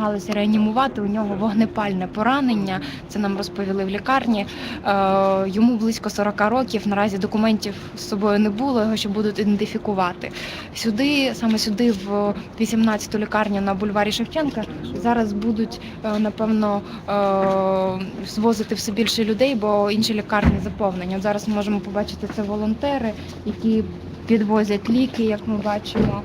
намагалися реанімувати. У нього вогнепальне поранення. Це нам розповіли в лікарні. Е, Йому близько 40 років. Наразі документів з собою не було, його ще будуть ідентифікувати. Сюди, саме сюди, в 18-ту лікарню на бульварі Шевченка, зараз будуть е, напевно е, звозити все більше людей, бо інші лікарні заповнені. От зараз ми можемо побачити це волонтери, які підвозять ліки, як ми бачимо.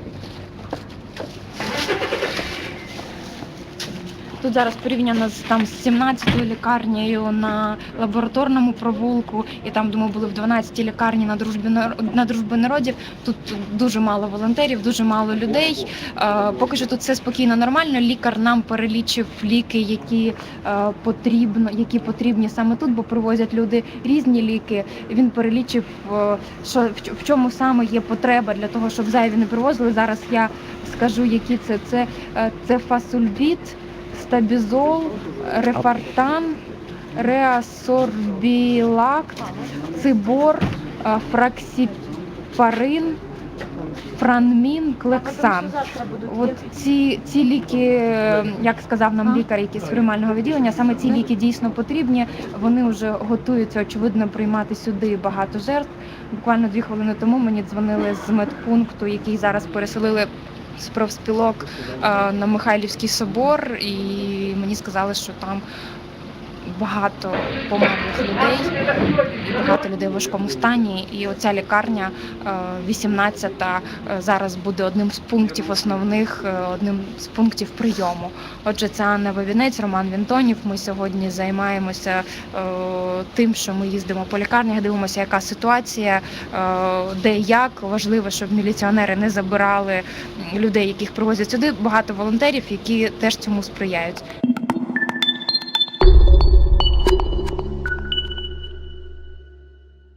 Тут зараз порівняно з там з 17-ю лікарнею на лабораторному провулку, і там, думаю, були в 12-й лікарні на дружбі на дружбі народів. Тут дуже мало волонтерів, дуже мало людей. Е, поки що тут все спокійно, нормально. Лікар нам перелічив ліки, які е, потрібно, які потрібні саме тут, бо привозять люди різні ліки. Він перелічив, е, що в чому саме є потреба для того, щоб зайві не привозили. Зараз я скажу, які це. Це, це фасульбіт, стабізол, рефартан, реасорбілакт, цибор, е, фраксіпарин, франмін, клексан. От ці, ці ліки, е, як сказав нам лікар, який з приймального відділення, саме ці ліки дійсно потрібні. Вони вже готуються, очевидно, приймати сюди багато жертв. Буквально дві хвилини тому мені дзвонили з медпункту, який зараз переселили з профспілок е, на Михайлівський собор, і мені сказали, що там багато померлих людей, багато людей в важкому стані. І оця лікарня, 18-та, е, зараз буде одним з пунктів основних, е, одним з пунктів прийому. Отже, це Анна Вавінець, Роман Вінтонів. Ми сьогодні займаємося е, тим, що ми їздимо по лікарнях, дивимося, яка ситуація, е, де як важливо, щоб міліціонери не забирали людей, яких привозять сюди. Багато волонтерів, які теж цьому сприяють.